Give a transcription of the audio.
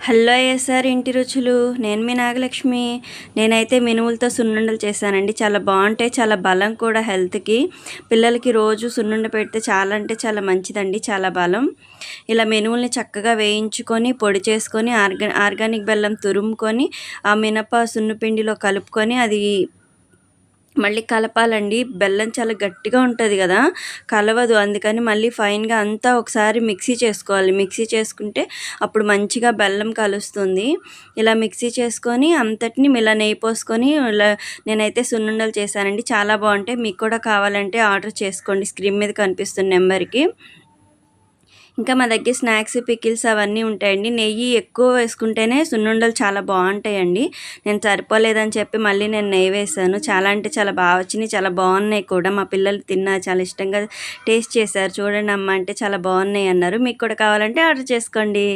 Hello SR ఇంటి రుచులు? నేను మీ నాగలక్ష్మి. నేనైతే మినుములతో సున్నుండలు చేశానండి. చాలా బాగుంటాయి చాలా బలం కూడా హెల్త్కి. పిల్లలకి రోజు సున్నుండ పెడితే చాలా అంటే చాలా మంచిదండి చాలా బలం. ఇలా మినుముల్ని చక్కగా వేయించుకొని పొడి చేసుకొని ఆర్గా ఆర్గానిక్ బెల్లం తురుముకొని ఆ మినప సున్నుపిండిలో కలుపుకొని అది మళ్ళీ కలపాలండి. బెల్లం చాలా గట్టిగా ఉంటుంది కదా కలవదు. అందుకని మళ్ళీ ఫైన్గా అంతా ఒకసారి మిక్సీ చేసుకోవాలి. మిక్సీ చేసుకుంటే అప్పుడు మంచిగా బెల్లం కలుస్తుంది. ఇలా మిక్సీ చేసుకొని అంతటిని ఇలా నెయ్యి పోసుకొని ఇలా నేనైతే సున్నుండలు చేశానండి. చాలా బాగుంటాయి. మీకు కూడా కావాలంటే ఆర్డర్ చేసుకోండి. స్క్రీన్ మీద కనిపిస్తున్న నెంబర్కి. ఇంకా మా దగ్గర స్నాక్స్ పికిల్స్ అవన్నీ ఉంటాయండి. నెయ్యి ఎక్కువ వేసుకుంటేనే సున్నుండలు చాలా బాగుంటాయండి. నేను సరిపోలేదని చెప్పి మళ్ళీ నేను నెయ్యి వేసాను. చాలా అంటే చాలా బాగా వచ్చినాయి. చాలా బాగున్నాయి కూడా. మా పిల్లలు తిన్నారు చాలా ఇష్టంగా టేస్ట్ చేశారు. చూడండి అమ్మ అంటే చాలా బాగున్నాయి అన్నారు. మీకు కూడా కావాలంటే ఆర్డర్ చేసుకోండి.